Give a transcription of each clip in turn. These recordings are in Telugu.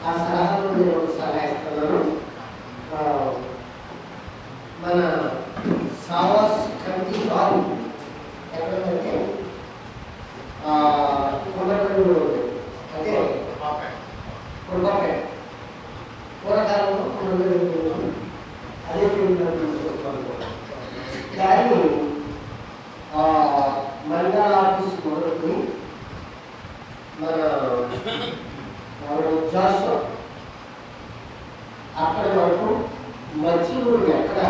ఆ సలహాలు నేను ఒక సలహా ఇస్తున్నాను ఆ, మన సావాస్ కమిటీ హాల్ ఎక్కడంటే ఆ, కొండపల్లి అంటే కొండపేట పూర్వకాలంలో కొండపల్లి అదే దాన్ని ఆ, మండల ఆఫీస్ మొదలుకొని మన ఎవరు జాషువా అక్కడ వరకు మధ్యలో ఎక్కడ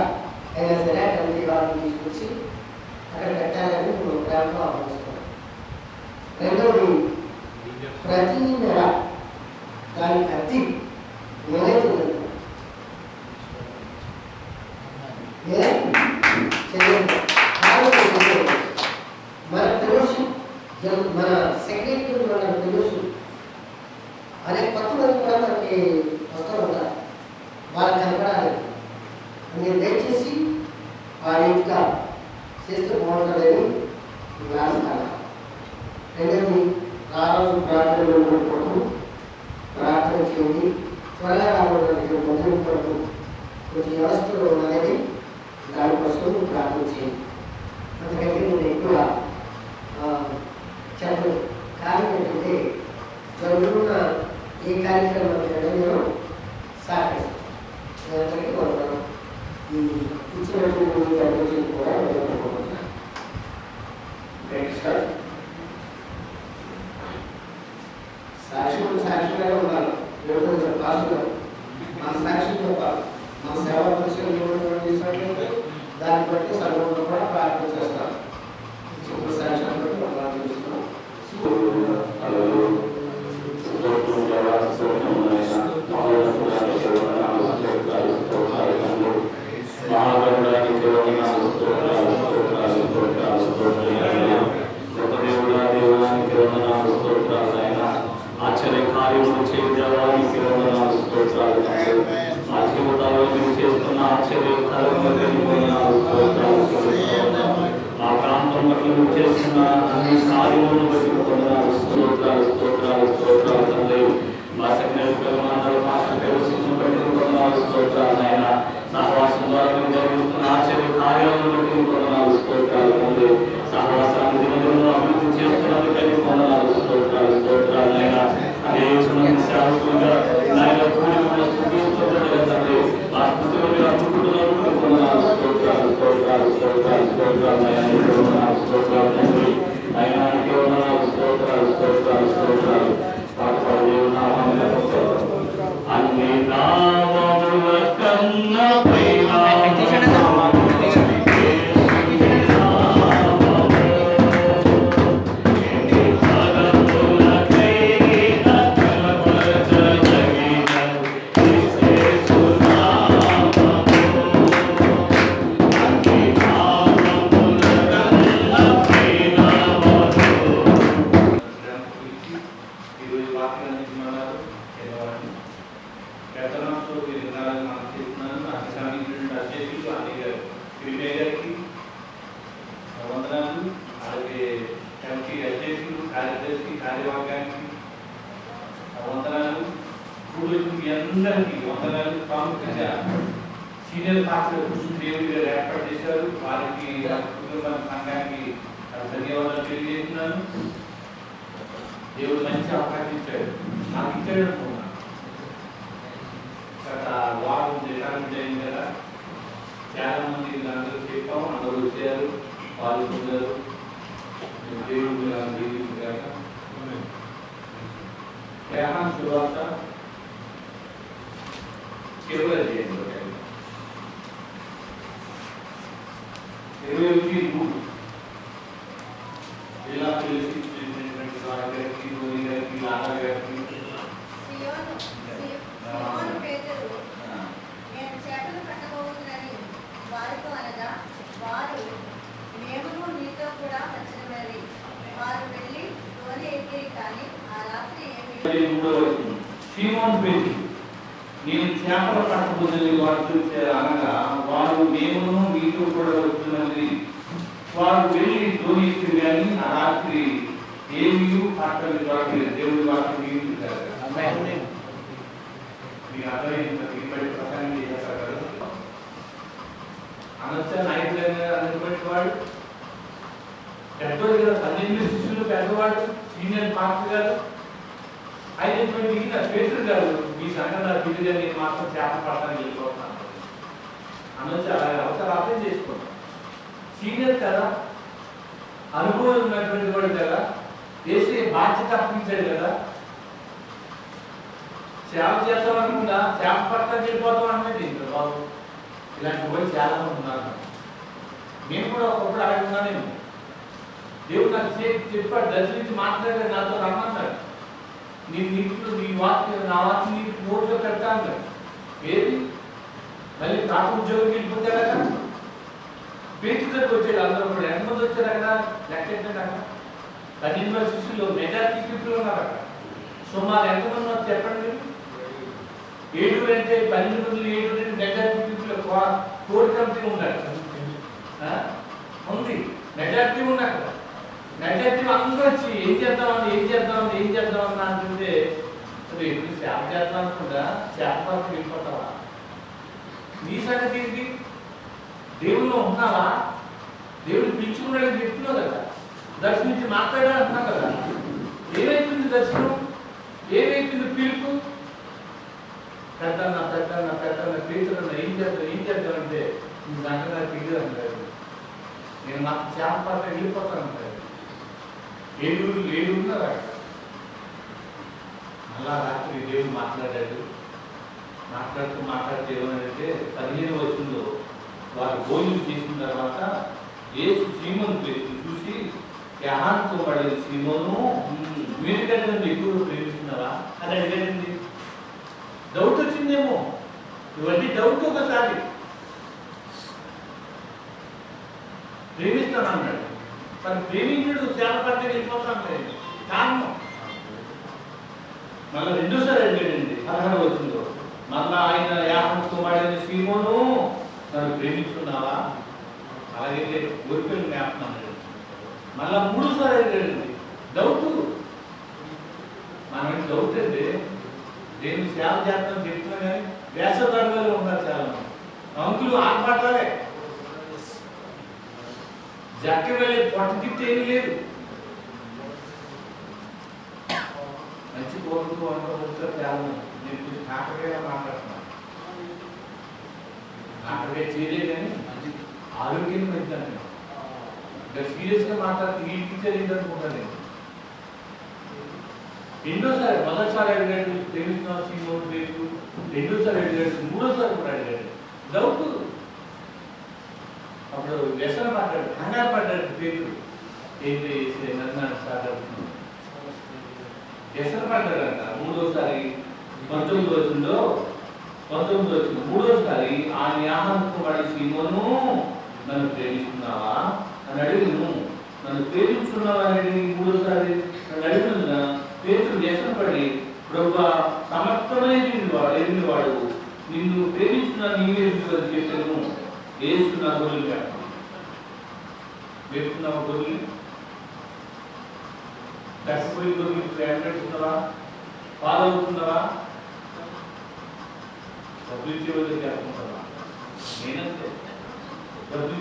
అయినా సరే కమిటీ వాళ్ళని తీసుకొచ్చి అక్కడ పెట్టాలని ప్రోగ్రాంలో ఆలోచిస్తున్నాం రెండవది ప్రతి నెల దాని అతి నేనైతే చేయండి కాబట్టి మన తెలుసు మన సెక్రటరీ మన తెలుసు అనే కొత్త మంది కూడా మనకి వస్తూ ఉంటారు వాళ్ళు కనపడాలి మీరు దయచేసి వారి ఇంకా చేస్తే బాగుంటుందని రాస్తాను రెండవది రారాజు ప్రార్థనలు కొరకు ప్రార్థన చేయండి. త్వరగా రావడానికి మొదలు కొరకు కొన్ని వ్యవస్థలో ఉన్నది దానికోసం ప్రార్థన చేయండి అందుకంటే నేను ఎక్కువ ఆ, చెప్పను కారణం ఏంటంటే జరుగుతున్న ఈ కార్యక్రమం చేయడం సహకరిస్తాను అందరికీ కొంటున్నాను ఈ ఇచ్చినటువంటి అభివృద్ధి కూడా వెళ్ళనుకుంటున్నాను నెక్స్ట్ సాక్షులు సాక్షులుగా ఉన్నారు ఎవరు పాసులు మన సాక్షులు చెప్పాలి మన సేవ దృశ్యం దాన్ని బట్టి సర్వంలో కూడా ప్రార్థన చేస్తాం. ప్రాంతంలో మీరు చేస్తున్న అన్ని కార్యములను బట్టి పొందనాలు స్తోత్రాలు స్తోత్రాలు స్తోత్రాలు తండ్రి క్రిమే గారికి వందనాలు అలాగే కమిటీ అధ్యక్షులు కార్యదర్శి కార్యవర్గానికి వందనాలు కూడుకు మీ అందరికీ వందనాలు ప్రాముఖ్యంగా సీనియర్ పాత్ర కృష్ణదేవి గారు ఏర్పాటు చేశారు వారికి కుటుంబ సంఘానికి ధన్యవాదాలు తెలియజేస్తున్నాను దేవుడు మంచి అవకాశం ఇచ్చాడు నాకు ఇచ్చాడు అనుకున్నా గత వారం రిటర్న్ జరిగింది కదా చాలా మంది అందరూ చెప్పాము అందరూ వచ్చారు పాల్గొన్నారు పొందారు దేవుడు దీవించాక గ్రహం చివరి చేయండి ఇరవై ఒకటి మూడు ఇలా తెలిసి చేసినటువంటి వారికి ధోని గారికి లాలా గారికి సియోను సియోను పేతురు నేను చేపలు పట్టబోతున్నానని వారితో అనగా వారు మేమును నీతో కూడా వచ్చినవి వారు వెళ్ళి ధోని ఎక్కిరి కానీ ఆ రాత్రి ఏమి మూడవ వచనం. సీమోను పేతురు నేను చేపలు పట్టబోదని వారు అనగా వారు మేమును మీతో కూడా వస్తున్నది వారు వెళ్ళి ధోని కానీ ఆ రాత్రి ఏమీ పట్టని దొరకలేదు దేవుడి వాక్యం దీవించారు మీకు అర్థమైంది దిగుబడి ప్రసంగం చేసేస్తారు కదా అనొచ్చా అనేటువంటి వాడు కదా పన్నెండు శిష్యులు పెద్దవాడు సీనియర్ పార్టీ గారు అయినటువంటి మిగిలిన పేతుడు గారు మీ సంఘం నా పిల్లగా నేను మాత్రం చేప పడతాను వెళ్ళిపోతున్నాను అనొచ్చు అలా అవసరం అర్థం చేసుకోండి. సీనియర్ కదా అనుభవం ఉన్నటువంటి వాడు కదా చేసే బాధ్యత అప్పించాడు కదా. సేవ చేస్తాం అనుకున్నా సేవ పట్ల వెళ్ళిపోతాం అనేది ఇంకా బాబు ఇలాంటి వాళ్ళు చాలా మంది ఉన్నారు. నేను కూడా ఒకప్పుడు అలాగే ఉన్నాను దేవుడు నాకు చెప్పాడు దర్శించి మాట్లాడలేదు నాతో రమ్మన్నాడు నీ నీటిలో నీ వాక్యం నా వాక్యం నీ నోట్లో పెడతా ఏది? మళ్ళీ నాకు ఉద్యోగం వెళ్ళిపోతే కదా పేరు దగ్గరకు వచ్చాడు అందరూ కూడా. ఎంతమంది వచ్చారు అక్కడ? లెక్క ఏంటంటే అక్కడ? పన్నెండు మంది పీపుల్ ఉన్నారు అక్కడ. సుమారు ఎంతమంది ఉన్నారు చెప్పండి ఏడు అంటే పన్నెండు మంది ఏడు అంటే మెజార్టీ పీపుల్ కోర్ కంపెనీ ఉన్నారు. ఉంది. మెజారిటీ ఉంది అక్కడ. మెజార్టీ అందరూ వచ్చి ఏం చేద్దామని ఏం చేద్దామని ఏం చేద్దామని ఇప్పుడు ఎప్పుడు శాప చేద్దాం అనుకుంటా చేప వెళ్ళిపోతావా నీ సంగతి ఏంటి? దేవుళ్ళు ఉన్నావా? దేవుడు పిలుచుకున్నాడని చెప్తున్నావు కదా. దర్శనించి మాట్లాడాలి అంటున్నావు కదా. ఏమైపోయింది దర్శనం? ఏమైపోయింది పిలుపు? పెద్దన్న పెద్దన్న పెద్దన్న పీతులన్న ఏం చేద్దాం ఏం చేద్దాం అంటే నీ సంగతి నాకు తెలియదు అంటారు నేను నాకు చేప వెళ్ళిపోతాను అంటారు ఏడు ఏడుగున్నారు అక్కడ అలా రాత్రి దేవుడు మాట్లాడాడు. మాట్లాడుతూ మాట్లాడితే ఏమనంటే పదిహేను వచనంలో వారు భోజనం చేసిన తర్వాత ఏసు సీమను చూసి యహాన్తో పడిన సీమను మీరు కంటే ఎక్కువ ప్రేమిస్తున్నావా అని అడిగాడండి. డౌట్ వచ్చిందేమో. ఇవన్నీ డౌట్ ఒకసారి. ప్రేమిస్తాను అన్నాడు మరి ప్రేమించడు చేప వెళ్ళిపోతాను కారణం? మళ్ళీ రెండోసారి అడిగాడండి. పదహారు వచ్చిందో. మళ్ళా ఆయన యాహం కుమారుడైన సీమోను నన్ను ప్రేమించుకున్నావా? అలాగైతే ఓరిపోయిన జ్ఞాపకం అన్నాడు మళ్ళా మూడోసారి అడిగాడండి. డౌట్. మనకి డౌట్ అండి దేవుని సేవ చేస్తాం చెప్తున్నా కానీ వేసవరంగంలో ఉన్నారు చాలా మంది అంకులు ఆర్పాటాలే జక్క వెళ్ళి పొట్ట తిప్పితే ఏమీ లేదు. కోరుకు కోరుతూ అనుకుంటారు చాలా నేను కొంచెం కాకరకాయగా మాట్లాడుతున్నాను కాకరకాయ చేయలే కానీ ఆరోగ్యం పెంచాను నేను సీరియస్గా మాట్లాడితే ఈ టీచర్ ఏంటనుకుంటాను నేను రెండోసారి మొదటిసారి అడిగాడు తెలుగు సీమోడు లేదు రెండోసారి అడిగాడు మూడోసారి కూడా అడిగాడు డౌట్ అప్పుడు వ్యసన పడ్డాడు కంగారు పడ్డాడు పేరు ఏంటి నన్ను స్టార్ట్ అవుతుంది వ్యసన పడ్డాడంట. మూడోసారి పంతొమ్మిది రోజుల్లో పంతొమ్మిది రోజులు మూడోసారి ఆ యాహంకు పడి సీమోను నన్ను ప్రేమిస్తున్నావా? అని అడిగిను. నన్ను ప్రేమిస్తున్నావా అని మూడోసారి నన్ను అడిగిన పేతులు వ్యసన పడి ప్రభు సమర్థమైన వాడు ఎరిగిన వాడు. నిన్ను ప్రేమించిన నీవే అని చెప్పాను. వేస్తున్న గొర్రెలు వేస్తున్నావా గొర్రెలు కష్టపోయి గొర్రెలు ప్రేమ పెడుతున్నావా బాధ అవుతున్నావా డబ్బులు ఇచ్చే వాళ్ళ దగ్గరికి వెళ్తుంటావా నేనంతే. డబ్బులు